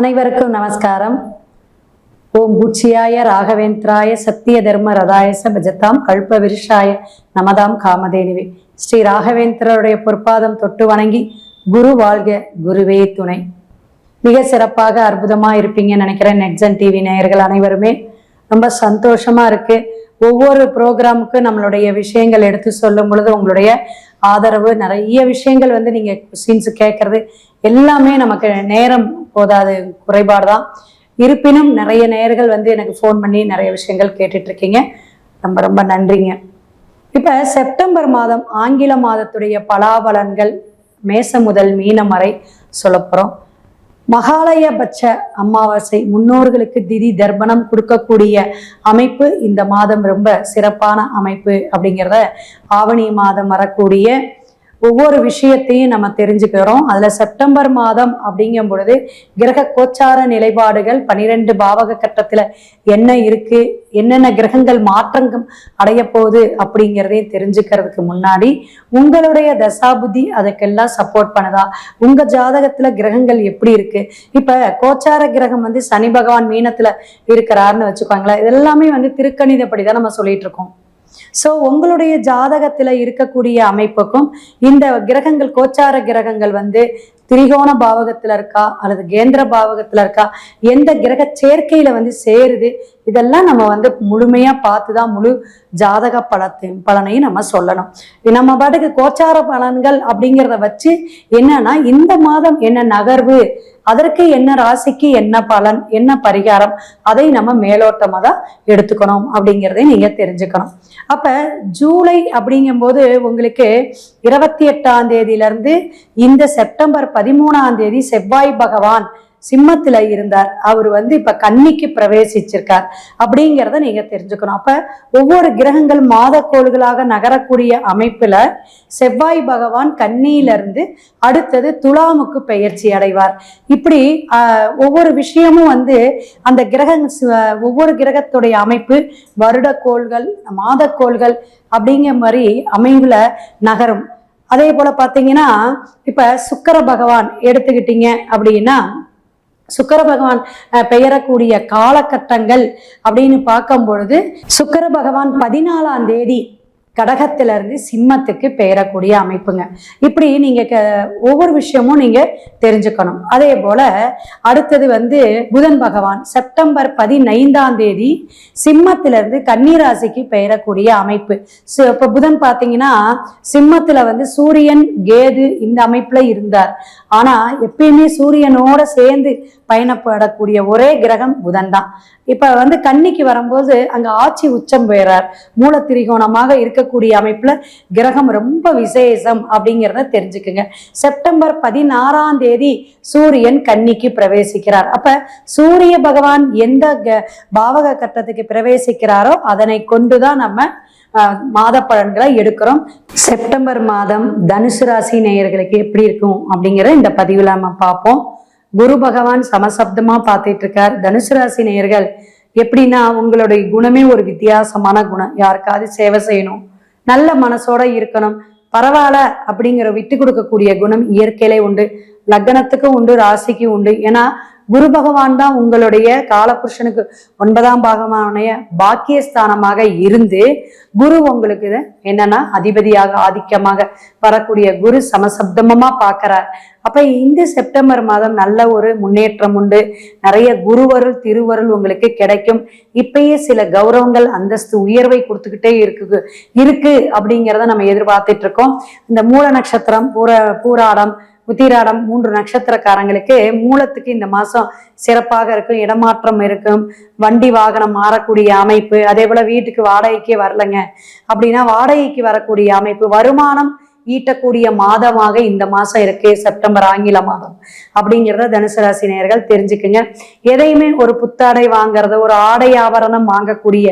அனைவருக்கும் நமஸ்காரம். ஓம் பூச்சியாய ராகவேந்திராய சத்திய தர்ம ரதாயச பஜத்தாம் கல்ப விருஷாய நமதாம் காமதேனிவே. ஸ்ரீ ராகவேந்திரருடைய பொற்பாதம் தொட்டு வணங்கி குரு வாழ்க குருவே துணை. மிக சிறப்பாக அற்புதமாக இருப்பீங்கன்னு நினைக்கிறேன் நெட்ஸன் டிவி நேயர்கள் அனைவருமே. ரொம்ப சந்தோஷமா இருக்கு. ஒவ்வொரு ப்ரோக்ராமுக்கும் நம்மளுடைய விஷயங்கள் எடுத்து சொல்லும் பொழுது உங்களுடைய ஆதரவு நிறைய விஷயங்கள் வந்து நீங்கள் கொஸ்டின்ஸ் கேட்கறது எல்லாமே நமக்கு நேரம் போதாது குறைபாடு தான் இருப்பினும் நிறைய நேயர்கள் வந்து எனக்கு ஃபோன் பண்ணி நிறைய விஷயங்கள் கேட்டுட்டு இருக்கீங்க ரொம்ப ரொம்ப நன்றிங்க. இப்ப செப்டம்பர் மாதம் ஆங்கில மாதத்துடைய பலாபலன்கள் மேச முதல் மீனம் வரை சொல்லப்போறோம் மகாலயபட்ச அமாவாசை முன்னோர்களுக்கு திதி தர்ப்பணம் கொடுக்கக்கூடிய அமைப்பு இந்த மாதம் ரொம்ப சிறப்பான அமைப்பு அப்படிங்கிறத ஆவணி மாதம் வரக்கூடிய ஒவ்வொரு விஷயத்தையும் நம்ம தெரிஞ்சுக்கிறோம். அதுல செப்டம்பர் மாதம் அப்படிங்கும் பொழுது கிரக கோச்சார நிலைப்பாடுகள் பனிரெண்டு பாவக கட்டத்துல என்ன இருக்கு என்னென்ன கிரகங்கள் மாற்றங்கள் அடைய போகுது அப்படிங்கிறதையும் தெரிஞ்சுக்கிறதுக்கு முன்னாடி உங்களுடைய தசாபுதி அதுக்கெல்லாம் சப்போர்ட் பண்ணுதா? உங்க ஜாதகத்துல கிரகங்கள் எப்படி இருக்கு? இப்ப கோச்சார கிரகம் வந்து சனி பகவான் மீனத்துல இருக்கிறாருன்னு வச்சுக்கோங்களேன். இதெல்லாமே வந்து திருக்கணிதப்படி தான் நம்ம சொல்லிட்டு இருக்கோம். ஸோ உங்களுடைய ஜாதகத்தில் இருக்கக்கூடிய அமைப்புக்கும் இந்த கிரகங்கள் கோச்சார கிரகங்கள் வந்து திரிகோண பாவகத்துல இருக்கா அல்லது கேந்திர பாவகத்துல இருக்கா? எந்த கிரக சேர்க்கையில வந்து சேருது? இதெல்லாம் நம்ம வந்து முழுமையா பார்த்து தான் முழு ஜாதக பலத்தையும் பலனையும் நம்ம சொல்லணும். நம்ம பாட்டுக்கு கோச்சார பலன்கள் அப்படிங்கிறத வச்சு என்னன்னா இந்த மாதம் என்ன நகர்வு அதற்கு என்ன ராசிக்கு என்ன பலன் என்ன பரிகாரம் அதை நம்ம மேலோட்டமாக தான் எடுத்துக்கணும் அப்படிங்கிறதை நீங்க தெரிஞ்சுக்கணும். அப்ப ஜூலை அப்படிங்கும்போது உங்களுக்கு இருபத்தி எட்டாம் தேதியிலேருந்து இந்த செப்டம்பர் பதிமூணாம் தேதி செவ்வாய் பகவான் சிம்மத்துல இருந்தார். அவர் வந்து இப்ப கன்னிக்கு பிரவேசிச்சிருக்கார். அப்படிங்கிறத நீங்க தெரிஞ்சுக்கணும். அப்ப ஒவ்வொரு கிரகங்கள் மாதக்கோள்களாக நகரக்கூடிய அமைப்புல செவ்வாய் பகவான் கன்னியில இருந்து அடுத்தது துலாமுக்கு பெயர்ச்சி அடைவார். இப்படி ஒவ்வொரு விஷயமும் வந்து அந்த கிரக ஒவ்வொரு கிரகத்துடைய அமைப்பு வருடக்கோள்கள் மாதக்கோள்கள் அப்படிங்கிற மாதிரி அமைவுல நகரும். அதே போல பாத்தீங்கன்னா இப்ப சுக்கர பகவான் எடுத்துக்கிட்டீங்க அப்படின்னா சுக்கர பகவான் பெயரக்கூடிய காலகட்டங்கள் அப்படின்னு பார்க்கும் பொழுது சுக்கர பகவான் பதினாலாம் தேதி கடகத்துல இருந்து சிம்மத்துக்கு பெயரக்கூடிய அமைப்புங்க. இப்படி நீங்க க- ஒவ்வொரு விஷயமும் நீங்க தெரிஞ்சுக்கணும். அதே போல அடுத்தது வந்து புதன் பகவான். செப்டம்பர் பதினைந்தாம் தேதி சிம்மத்துல இருந்து கன்னிராசிக்கு பெயரக்கூடிய அமைப்பு. So, இப்ப புதன் பாத்தீங்கன்னா சிம்மத்துல வந்து சூரியன் கேது இந்த அமைப்புல இருந்தார். ஆனா எப்பயுமே சூரியனோட சேர்ந்து பயணப்படக்கூடிய ஒரே கிரகம் புதன் தான் இப்ப வந்து கன்னிக்கு வரும்போது அங்க ஆட்சி உச்சம் பெறார் மூல திரிகோணமாக இருக்கக்கூடிய அமைப்புல கிரகம் ரொம்ப விசேஷம் அப்படிங்கிறத தெரிஞ்சுக்குங்க. செப்டம்பர் பதினாறாம் தேதி சூரியன் கன்னிக்கு பிரவேசிக்கிறார். அப்ப சூரிய பகவான் எந்த க- பாவக கட்டத்துக்கு பிரவேசிக்கிறாரோ அதனை கொண்டுதான் நம்ம அஹ், மாத பலன்களை எடுக்கிறோம். செப்டம்பர் மாதம் தனுசு ராசி நேயர்களுக்கு எப்படி இருக்கும் அப்படிங்கிற இந்த பதிவில் நம்ம பார்ப்போம். குரு பகவான் சமசப்தமா பார்த்துட்டு இருக்கார் தனுசு ராசி நேயர்கள் எப்படின்னா உங்களுடைய குணமே ஒரு வித்தியாசமான குணம். யாருக்காவது சேவை செய்யணும். நல்ல மனசோட இருக்கணும். பரவாயில்ல அப்படிங்கிற விட்டு கொடுக்கக்கூடிய குணம் இயற்கையிலே உண்டு. லக்னத்துக்கும் உண்டு ராசிக்கும் உண்டு. ஏன்னா குரு பகவான் தான் உங்களுடைய காலபுருஷனுக்கு ஒன்பதாம் பாகமான பாக்கியஸ்தானமாக இருந்து குரு உங்களுக்கு என்னன்னா அதிபதியாக ஆதிக்கமாக வரக்கூடிய குரு சமசப்தமமா பார்க்கிறார். அப்ப இந்த செப்டம்பர் மாதம் நல்ல ஒரு முன்னேற்றம் உண்டு. நிறைய குருவருள் திருவருள் உங்களுக்கு கிடைக்கும். இப்பயே சில கௌரவங்கள் அந்தஸ்து உயர்வை கொடுத்துக்கிட்டே இருக்கு இருக்கு அப்படிங்கிறத நம்ம எதிர்பார்த்துட்டு இருக்கோம். இந்த மூல நட்சத்திரம் பூர பூராடம் உத்திராடம் மூன்று நட்சத்திரக்காரங்களுக்கு மூலத்துக்கு இந்த மாசம் சிறப்பாக இருக்கும் இடமாற்றம் இருக்கும் வண்டி வாகனம் மாறக்கூடிய அமைப்பு அதே போல வீட்டுக்கு வாடகைக்கே வரலங்க. அப்படின்னா வாடகைக்கு வரக்கூடிய அமைப்பு வருமானம் ஈட்டக்கூடிய மாதமாக இந்த மாசம் இருக்கு செப்டம்பர் ஆங்கில மாதம். அப்படிங்கிறத தனுசு ராசி நேயர்கள் தெரிஞ்சுக்குங்க. எதையுமே ஒரு புத்தாடை வாங்குறது ஒரு ஆடை ஆபரணம் வாங்கக்கூடிய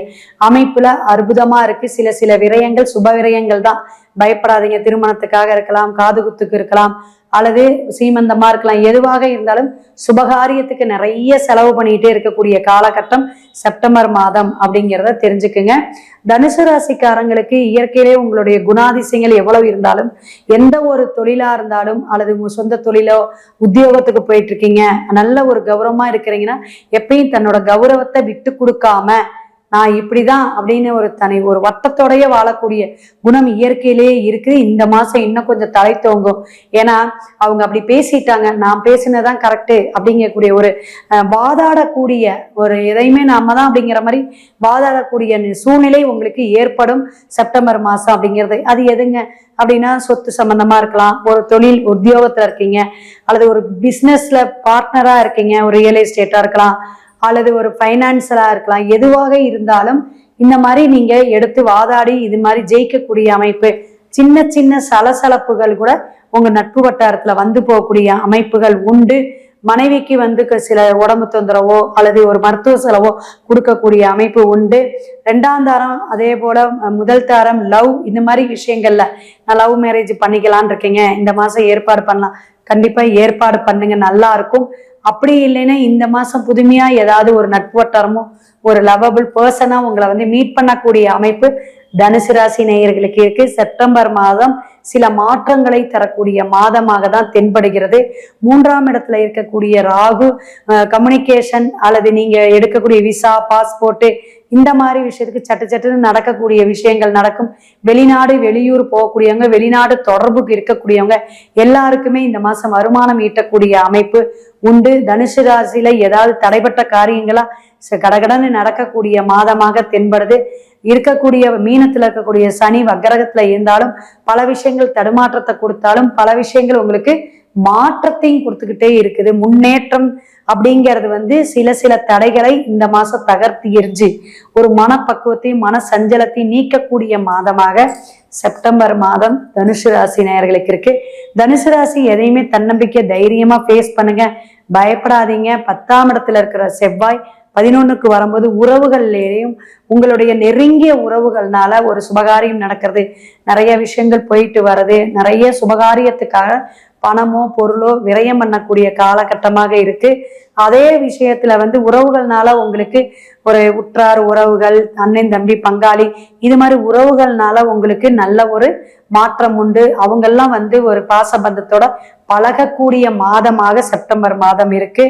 அமைப்புல அற்புதமா இருக்கு. சில சில விரயங்கள் சுப விரயங்கள் தான். பயப்படாதீங்க. திருமணத்துக்காக இருக்கலாம் காதுகுத்துக்கு இருக்கலாம். அல்லது சீமந்தமா இருக்கலாம். எதுவாக இருந்தாலும் சுபகாரியத்துக்கு நிறைய செலவு பண்ணிட்டே இருக்கக்கூடிய காலகட்டம் செப்டம்பர் மாதம் அப்படிங்கிறத தெரிஞ்சுக்குங்க. தனுசு ராசிக்காரங்களுக்கு இயற்கையிலே உங்களுடைய குணாதிசயங்கள் எவ்வளவு இருந்தாலும் எந்த ஒரு தொழிலா இருந்தாலும் அல்லது உங்க சொந்த தொழிலோ உத்தியோகத்துக்கு போயிட்டு இருக்கீங்க நல்ல ஒரு கௌரவமா இருக்கிறீங்கன்னா எப்பயும் தன்னோட கௌரவத்தை விட்டு கொடுக்காம நான் இப்படிதான் அப்படின்னு ஒரு தனி ஒரு வட்டத்தோடைய வாழக்கூடிய குணம் இயற்கையிலேயே இருக்கு இந்த மாசம் இன்னும் கொஞ்சம் தலை தோங்கும். ஏன்னா அவங்க அப்படி பேசிட்டாங்க. நான் பேசினதான் கரெக்டு அப்படிங்கக்கூடிய ஒரு வாதாடக்கூடிய ஒரு எதையுமே நாம தான் அப்படிங்கிற மாதிரி வாதாடக்கூடிய சூழ்நிலை உங்களுக்கு ஏற்படும் செப்டம்பர் மாசம் அப்படிங்கிறது. அது எதுங்க? அப்படின்னா சொத்து சம்பந்தமா இருக்கலாம். ஒரு தொழில் உத்தியோகத்துல இருக்கீங்க. அல்லது ஒரு பிஸ்னஸில் பார்ட்னரா இருக்கீங்க. ஒரு ரியல் எஸ்டேட்டா இருக்கலாம். அல்லது ஒரு ஃபைனான்சலாக இருக்கலாம் எதுவாக இருந்தாலும் இந்த மாதிரி நீங்கள் எடுத்து வாதாடி இது மாதிரி ஜெயிக்கக்கூடிய அமைப்பு சின்ன சின்ன சலசலப்புகள் கூட உங்கள் நட்பு வட்டாரத்தில் வந்து போகக்கூடிய அமைப்புகள் உண்டு. மனைவிக்கு வந்து க- சில உடம்பு தொந்தரவோ அல்லது ஒரு மருத்துவ செலவோ கொடுக்கக்கூடிய அமைப்பு உண்டு. ரெண்டாம் தாரம் அதே போல முதல் தாரம் லவ் இந்த மாதிரி விஷயங்கள்ல நான் லவ் மேரேஜ் பண்ணிக்கலான் இருக்கீங்க. இந்த மாசம் ஏற்பாடு பண்ணலாம். கண்டிப்பா ஏற்பாடு பண்ணுங்க. நல்லா இருக்கும். அப்படி இல்லைன்னா இந்த மாசம் புதுமையா ஏதாவது ஒரு நட்பு வட்டாரமோ ஒரு லவபிள் பர்சனா உங்களை வந்து மீட் பண்ணக்கூடிய அமைப்பு தனுசு ராசி நேயர்களுக்கு இருக்கு. செப்டம்பர் மாதம் சில மாற்றங்களை தரக்கூடிய மாதமாக தான் தென்படுகிறது. மூன்றாம் இடத்துல இருக்கக்கூடிய ராகு கம்யூனிகேஷன் அல்லது நீங்க எடுக்கக்கூடிய விசா பாஸ்போர்ட்டு இந்த மாதிரி விஷயத்துக்கு சட்டு சட்டுன்னு நடக்கக்கூடிய விஷயங்கள் நடக்கும். வெளிநாடு வெளியூர் போகக்கூடியவங்க வெளிநாடு தொடர்புக்கு இருக்கக்கூடியவங்க எல்லாருக்குமே இந்த மாசம் வருமானம் ஈட்டக்கூடிய அமைப்பு உண்டு. தனுசு ராசியில ஏதாவது தடைப்பட்ட காரியங்களா கடகடன்னு நடக்கக்கூடிய மாதமாக தென்படுது. இருக்கக்கூடிய மீனத்துல இருக்கக்கூடிய சனி வக்கரகத்துல இருந்தாலும் பல விஷயங்கள் தடுமாற்றத்தை கொடுத்தாலும் பல விஷயங்கள் உங்களுக்கு மாற்றத்தையும் கொடுத்துக்கிட்டே இருக்குது. முன்னேற்றம் அப்படிங்கிறது வந்து சில சில தடைகளை இந்த மாசம் தகர்த்து எரிஞ்சு ஒரு மனப்பக்குவத்தையும் மன சஞ்சலத்தையும் நீக்கக்கூடிய மாதமாக செப்டம்பர் மாதம் தனுசு ராசி நேயர்களுக்கு இருக்கு. தனுசு ராசி எதையுமே தன்னம்பிக்கை தைரியமா ஃபேஸ் பண்ணுங்க. பயப்படாதீங்க. பத்தாம் இடத்துல இருக்கிற செவ்வாய் பதினொன்னுக்கு வரும்போது உறவுகள்லேயும் உங்களுடைய நெருங்கிய உறவுகள்னால ஒரு சுபகாரியம் நடக்கிறது. நிறைய விஷயங்கள் போயிட்டு வர்றது. நிறைய சுபகாரியத்துக்காக பணமோ பொருளோ விரயம் பண்ணக்கூடிய காலகட்டமாக இருக்கு. அதே விஷயத்துல வந்து உறவுகள்னால உங்களுக்கு ஒரு உற்றார் உறவுகள் அண்ணன் தம்பி பங்காளி இது மாதிரி உறவுகள்னால உங்களுக்கு நல்ல ஒரு மாற்றம் உண்டு. அவங்கெல்லாம் வந்து ஒரு பாசபந்தத்தோட பழகக்கூடிய மாதமாக செப்டம்பர் மாதம் இருக்கு.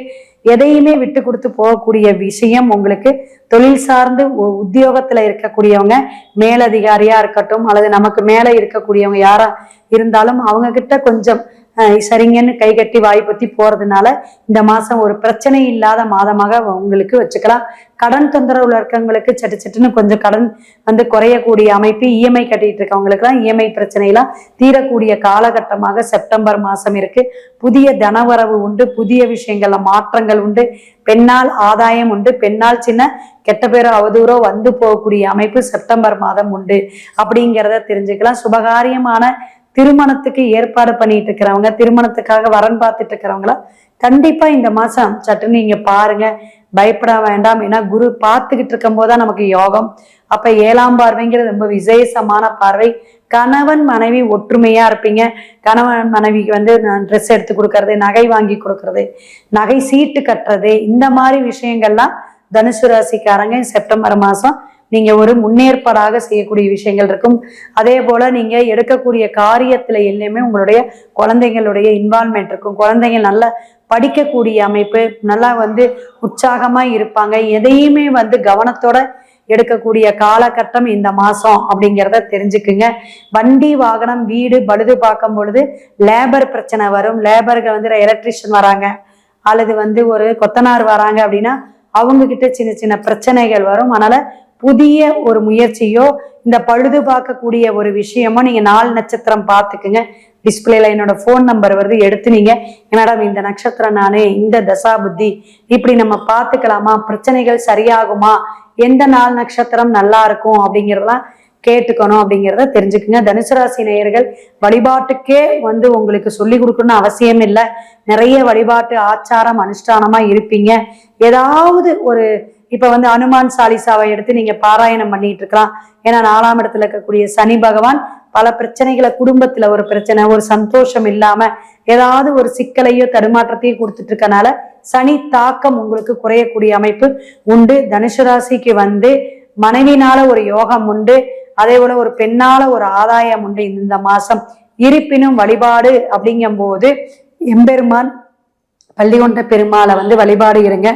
எதையுமே விட்டு கொடுத்து போகக்கூடிய விஷயம் உங்களுக்கு தொழில் சார்ந்து உ- உத்தியோகத்துல இருக்கக்கூடியவங்க மேலதிகாரியா இருக்கட்டும் அல்லது நமக்கு மேல இருக்கக்கூடியவங்க யாரா இருந்தாலும் அவங்க கிட்ட கொஞ்சம் சரிங்கன்னு கை கட்டி வாய் பத்தி போறதுனால இந்த மாசம் ஒரு பிரச்சனை இல்லாத மாதமாக உங்களுக்கு வச்சுக்கலாம். கடன் தொந்தரவுல இருக்கவங்களுக்கு சட்டு சட்டுன்னு கொஞ்சம் கடன் வந்து குறையக்கூடிய அமைப்பு இஎம்ஐ கட்டிட்டு இருக்கவங்களுக்குலாம் இஎம்ஐ பிரச்சனையெல்லாம் தீரக்கூடிய காலகட்டமாக செப்டம்பர் மாசம் இருக்கு. புதிய தனவரவு உண்டு புதிய விஷயங்கள்ல மாற்றங்கள் உண்டு. பெண்ணால் ஆதாயம் உண்டு பெண்ணால் சின்ன கெட்ட பேரோ அவதூறோ வந்து போகக்கூடிய அமைப்பு செப்டம்பர் மாதம் உண்டு. அப்படிங்கிறத தெரிஞ்சுக்கலாம். சுபகாரியமான திருமணத்துக்கு ஏற்பாடு பண்ணிட்டு இருக்கிறவங்க திருமணத்துக்காக வரன் பார்த்துட்டு இருக்கிறவங்கள கண்டிப்பா இந்த மாசம் சட்டுன்னு நீங்க பாருங்க. பயப்பட வேண்டாம். ஏன்னா குரு பார்த்துக்கிட்டு இருக்கும் போதுதான் நமக்கு யோகம். அப்ப ஏழாம் பார்வைங்கிறது ரொம்ப விசேஷமான பார்வை. கணவன் மனைவி ஒற்றுமையா இருப்பீங்க. கணவன் மனைவிக்கு வந்து ட்ரெஸ் எடுத்து கொடுக்கறது நகை வாங்கி கொடுக்கறது நகை சீட்டு கட்டுறது இந்த மாதிரி விஷயங்கள்லாம் தனுசு ராசிக்காரங்க செப்டம்பர் மாசம் நீங்க ஒரு முன்னேற்பாடாக செய்யக்கூடிய விஷயங்கள் இருக்கும். அதே போல நீங்க எடுக்கக்கூடிய காரியத்துல எல்லாமே உங்களுடைய குழந்தைங்களுடைய இன்வால்மெண்ட் இருக்கும். குழந்தைங்க நல்லா படிக்கக்கூடிய அமைப்பு நல்லா வந்து உற்சாகமா இருப்பாங்க. எதையுமே வந்து கவனத்தோட எடுக்கக்கூடிய காலகட்டம் இந்த மாசம் அப்படிங்கிறத தெரிஞ்சுக்குங்க. வண்டி வாகனம் வீடு பழுது பார்க்கும் பொழுது லேபர் பிரச்சனை வரும். லேபர்கள் வந்து எலக்ட்ரிஷியன் வராங்க. அல்லது வந்து ஒரு கொத்தனார் வராங்க அப்படின்னா அவங்க கிட்ட சின்ன சின்ன பிரச்சனைகள் வரும். அதனால புதிய ஒரு முயற்சியோ இந்த பழுது பார்க்கக்கூடிய ஒரு விஷயமோ நீங்க நாலு நட்சத்திரம் பார்த்துக்குங்க. டிஸ்பிளேல என்னோட ஃபோன் நம்பர் வருது எடுத்து நீங்க மேடம் இந்த நட்சத்திரம் நானே இந்த தசா புத்தி இப்படி நம்ம பார்த்துக்கலாமா? பிரச்சனைகள் சரியாகுமா? எந்த நாள் நட்சத்திரம் நல்லா இருக்கும்? அப்படிங்கிறதெல்லாம் கேட்டுக்கணும் அப்படிங்கிறத தெரிஞ்சுக்குங்க. தனுசு ராசி நேயர்கள் வழிபாட்டுக்கே வந்து உங்களுக்கு சொல்லி கொடுக்கணும்னு அவசியம் இல்லை. நிறைய வழிபாட்டு ஆச்சாரம் அனுஷ்டானமா இருப்பீங்க. ஏதாவது ஒரு இப்ப வந்து அனுமான் சாலிசாவை எடுத்து நீங்க பாராயணம் பண்ணிட்டு இருக்கலாம். ஏன்னா நாலாம் இடத்துல இருக்கக்கூடிய சனி பகவான் பல பிரச்சனைகளை குடும்பத்துல ஒரு பிரச்சனை ஒரு சந்தோஷம் இல்லாம ஏதாவது ஒரு சிக்கலையோ தடுமாற்றத்தையோ கொடுத்துட்டு இருக்கனால சனி தாக்கம் உங்களுக்கு குறையக்கூடிய அமைப்பு உண்டு. தனுசு ராசிக்கு வந்து மனைவினால ஒரு யோகம் உண்டு. அதே போல ஒரு பெண்ணால ஒரு ஆதாயம் உண்டு இந்த மாசம். இருப்பினும் வழிபாடு அப்படிங்கும் போது எம்பெருமான் பள்ளிகொண்ட பெருமாளை வந்து வழிபாடு இருங்க.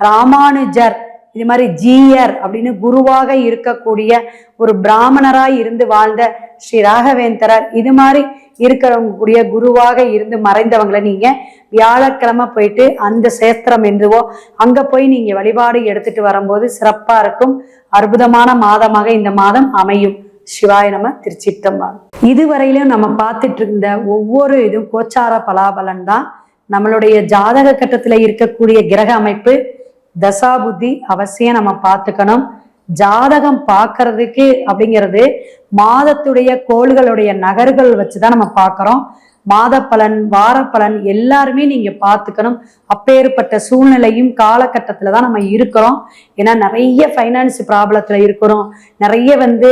ராமானுஜர் இது மாதிரி ஜீயர் அப்படின்னு குருவாக இருக்கக்கூடிய ஒரு பிராமணராய் இருந்து வாழ்ந்த ஸ்ரீ ராகவேந்தரர். இது மாதிரி இருக்கிறவங்க கூடிய குருவாக இருந்து மறைந்தவங்களை நீங்க வியாழக்கிழமை போயிட்டு அந்த சேஸ்திரம் என்றுவோ அங்க போய் நீங்க வழிபாடு எடுத்துட்டு வரும்போது சிறப்பா இருக்கும். அற்புதமான மாதமாக இந்த மாதம் அமையும். சிவாய நம்ம திருச்சித்தம்பா இதுவரையிலும் நம்ம பார்த்துட்டு இருந்த ஒவ்வொரு இதுவும் கோச்சார பலாபலன் தான் நம்மளுடைய ஜாதக கட்டத்துல இருக்கக்கூடிய கிரக அமைப்பு தசாபுத்தி அவசியம் நம்ம பார்த்துக்கணும். ஜாதகம் பார்க்கறதுக்கு அப்படிங்கிறது மாதத்துடைய கோள்களுடைய நகர்கள் வச்சுதான் நம்ம பார்க்கறோம். மாத பலன் வார பலன் எல்லாருமே நீங்க பார்த்துக்கணும். அப்பேற்பட்ட சூழ்நிலையும் காலகட்டத்துல தான் நம்ம இருக்கிறோம். ஏன்னா நிறைய ஃபைனான்ஸ் ப்ராப்ளத்துல இருக்கிறோம். நிறைய வந்து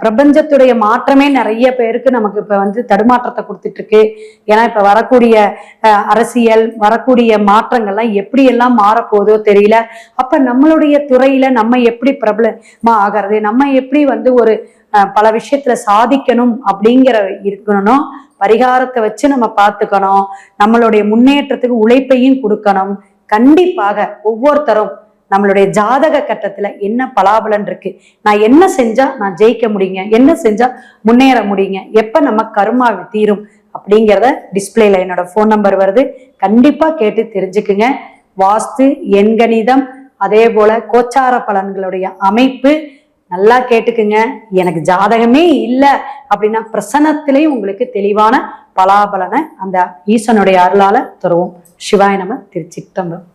பிரபஞ்சத்துடைய மாற்றமே நிறைய பேருக்கு நமக்கு இப்ப வந்து தடுமாற்றத்தை கொடுத்துட்டு இருக்கு. ஏன்னா இப்ப வரக்கூடிய அஹ், அரசியல் வரக்கூடிய மாற்றங்கள்லாம் எப்படி எல்லாம் மாறப்போதோ தெரியல. அப்ப நம்மளுடைய துறையில நம்ம எப்படி பிரபலமா ஆகிறது? நம்ம எப்படி வந்து ஒரு அஹ், பல விஷயத்துல சாதிக்கணும் அப்படிங்கிற இருக்கணும் பரிகாரத்தை வச்சு நம்ம பார்த்துக்கணும். நம்மளுடைய முன்னேற்றத்துக்கு உழைப்பையும் கொடுக்கணும். கண்டிப்பாக ஒவ்வொருத்தரும் நம்மளுடைய ஜாதக கட்டத்துல என்ன பலாபலன் இருக்கு? நான் என்ன செஞ்சா நான் ஜெயிக்க முடியுங்க? என்ன செஞ்சா முன்னேற முடியுங்க? எப்ப நம்ம கருமா தீரும்? அப்படிங்கிறத டிஸ்பிளேல என்னோட ஃபோன் நம்பர் வருது. கண்டிப்பா கேட்டு தெரிஞ்சுக்குங்க. வாஸ்து எண்கணிதம் அதே போல கோச்சார பலன்களுடைய அமைப்பு நல்லா கேட்டுக்குங்க. எனக்கு ஜாதகமே இல்லை அப்படின்னா பிரசனத்திலையும் உங்களுக்கு தெளிவான பலாபலனை அந்த ஈசனுடைய அருளால தருவோம். சிவாய நம திருச்சித்தம்பரம்